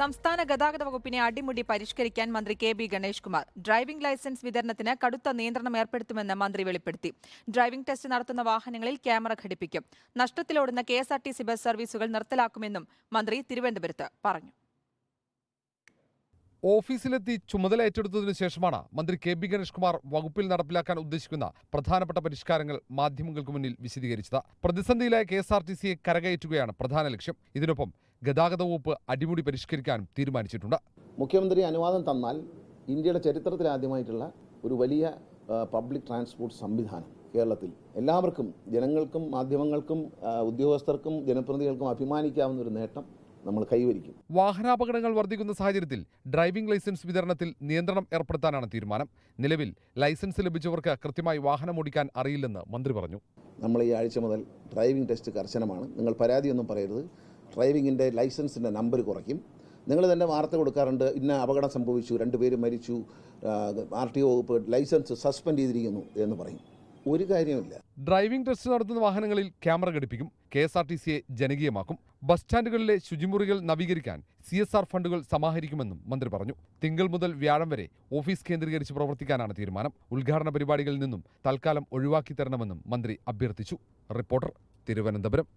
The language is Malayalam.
സംസ്ഥാന ഗതാഗത വകുപ്പിനെ അടിമുടി പരിഷ്കരിക്കാൻ മന്ത്രി K B Ganesh Kumar driving licence വിതരണത്തിന് കടുത്ത നിയന്ത്രണം ഏർപ്പെടുത്തുമെന്ന് മന്ത്രി വെളിപ്പെടുത്തി. ഡ്രൈവിംഗ് ടെസ്റ്റ് നടത്തുന്ന വാഹനങ്ങളിൽ ക്യാമറ ഘടിപ്പിക്കും. നഷ്ടത്തിലോടുന്ന K S R T C bus സർവീസുകൾ നിർത്തലാക്കുമെന്നും മന്ത്രി തിരുവനന്തപുരത്ത് പറഞ്ഞു. ഓഫീസിലെത്തി ചുമതല ഏറ്റെടുത്തതിനു ശേഷമാണ് മന്ത്രി കെ ബി ഗണേഷ് കുമാർ വകുപ്പിൽ നടപ്പിലാക്കാൻ ഉദ്ദേശിക്കുന്ന പ്രധാനപ്പെട്ട പരിഷ്കാരങ്ങൾ മാധ്യമങ്ങൾക്ക് മുന്നിൽ വിശദീകരിച്ചത്. പ്രതിസന്ധിയിലായ കെ എസ് ആർ ടി സിയെ കരകയറ്റുകയാണ് പ്രധാന ലക്ഷ്യം. ഇതിനൊപ്പം ഗതാഗത വകുപ്പ് അടിമുടി പരിഷ്കരിക്കാനും തീരുമാനിച്ചിട്ടുണ്ട്. മുഖ്യമന്ത്രി അനുവാദം തന്നാൽ ഇന്ത്യയുടെ ചരിത്രത്തിലാദ്യമായിട്ടുള്ള ഒരു വലിയ പബ്ലിക് ട്രാൻസ്പോർട്ട് സംവിധാനം കേരളത്തിൽ. എല്ലാവർക്കും ജനങ്ങൾക്കും മാധ്യമങ്ങൾക്കും ഉദ്യോഗസ്ഥർക്കും ജനപ്രതിനിധികൾക്കും അഭിമാനിക്കാവുന്ന ഒരു നേട്ടം നമ്മൾ കൈവരിക്കും. വാഹനാപകടങ്ങൾ വർദ്ധിക്കുന്ന സാഹചര്യത്തിൽ ഡ്രൈവിംഗ് ലൈസൻസ് വിതരണത്തിൽ നിയന്ത്രണം ഏർപ്പെടുത്താനാണ് തീരുമാനം. നിലവിൽ ലൈസൻസ് ലഭിച്ചവർക്ക് കൃത്യമായി വാഹനം ഓടിക്കാൻ അറിയില്ലെന്ന് മന്ത്രി പറഞ്ഞു. നമ്മൾ ഈ ആഴ്ച മുതൽ ഡ്രൈവിംഗ് ടെസ്റ്റ് കർശനമാണ്. നിങ്ങൾ പരാതിയൊന്നും പറയരുത്. ഡ്രൈവിങ്ങിന്റെ ലൈസൻസിന്റെ നമ്പർ കുറയ്ക്കും. നിങ്ങൾ തന്നെ വാർത്ത കൊടുക്കാറുണ്ട് ഇന്ന അപകടം സംഭവിച്ചു രണ്ടുപേര് മരിച്ചു ആർ ടി ഒ വകുപ്പ് ലൈസൻസ് സസ്പെൻഡ് ചെയ്തിരിക്കുന്നു എന്ന് പറയും. ഒരു കാര്യമില്ല ഡ്രൈവിംഗ് ടെസ്റ്റ് നടത്തുന്ന വാഹനങ്ങളിൽ ക്യാമറ ഘടിപ്പിക്കും കെ എസ് ആർ ടി സിയെ ജനകീയമാക്കും ബസ് സ്റ്റാൻഡുകളിലെ ശുചിമുറികൾ നവീകരിക്കാൻ സി എസ് ആർ ഫണ്ടുകൾ സമാഹരിക്കുമെന്നും മന്ത്രി പറഞ്ഞു. തിങ്കൾ മുതൽ വ്യാഴം വരെ ഓഫീസ് കേന്ദ്രീകരിച്ച് പ്രവർത്തിക്കാനാണ് തീരുമാനം. ഉദ്ഘാടന പരിപാടികളിൽ നിന്നും തൽക്കാലം ഒഴിവാക്കി തരണമെന്നും മന്ത്രി അഭ്യർത്ഥിച്ചു. റിപ്പോർട്ടർ തിരുവനന്തപുരം.